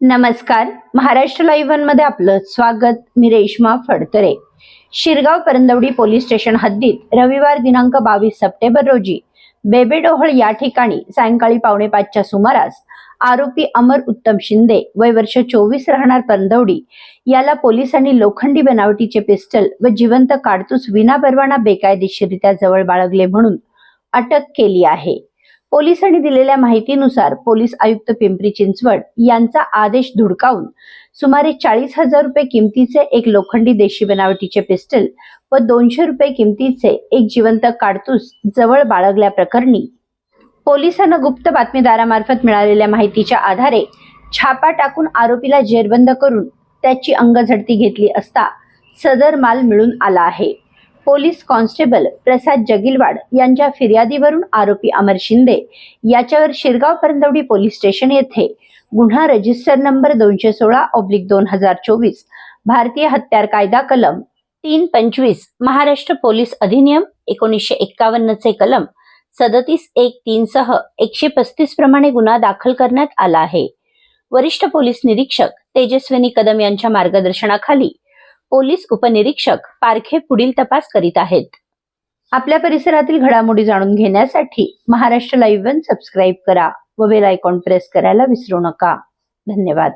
नमस्कार. महाराष्ट्र लाईव्हमध्ये आपलं स्वागत. मी रेश्मा फडतरे. शिरगाव परंदवडी पोलीस स्टेशन हद्दीत रविवार दिनांक बावीस सप्टेंबर रोजी बेबेडोहळ या ठिकाणी सायंकाळी पावणे पाचच्या सुमारास आरोपी अमर उत्तम शिंदे वय वर्ष चोवीस राहणार परंदवडी याला पोलिसांनी लोखंडी बनावटीचे पिस्टल व जिवंत काडतूस विना परवाना बेकायदेशीरित्या जवळ बाळगले म्हणून अटक केली आहे. पोलिसांनी दिलेल्या माहितीनुसार पोलीस आयुक्त पिंपरी चिंचवड यांचा आदेश धुडकावून सुमारे चाळीस हजार रुपये किमतीचे एक लोखंडी देशी बनावटीचे पिस्टल व दोनशे रुपये किमतीचे एक जिवंत काडतूस जवळ बाळगल्याप्रकरणी पोलिसांना गुप्त बातमीदारामार्फत मिळालेल्या माहितीच्या आधारे छापा टाकून आरोपीला जेरबंद करून त्याची अंगझडती घेतली असता सदर माल मिळून आला आहे. पोलीस कॉन्स्टेबल प्रसाद जगिलवाड यांच्या फिर्यादीवरून आरोपी अमर शिंदे याच्यावर शिरगाव परंदवडी पोलीस स्टेशन येथे गुन्हा रजिस्टर नंबर दोनशे सोळा ऑब्लिक दोन हजार चोवीस भारतीय हत्यार कायदा कलम तीन पंचवीस महाराष्ट्र पोलीस अधिनियम एकोणीसशे एक्कावन्न चे कलम सदतीस एक तीन सह एकशे पस्तीस प्रमाणे गुन्हा दाखल करण्यात आला आहे. वरिष्ठ पोलीस निरीक्षक तेजस्विनी कदम यांच्या मार्गदर्शनाखाली पोलीस उपनिरीक्षक पारखे पुढील तपास करीत आहेत. आपल्या परिसरातील घडामोडी जाणून घेण्यासाठी महाराष्ट्र लाईव्ह वन सबस्क्राईब करा व बेल आयकॉन प्रेस करायला विसरू नका. धन्यवाद.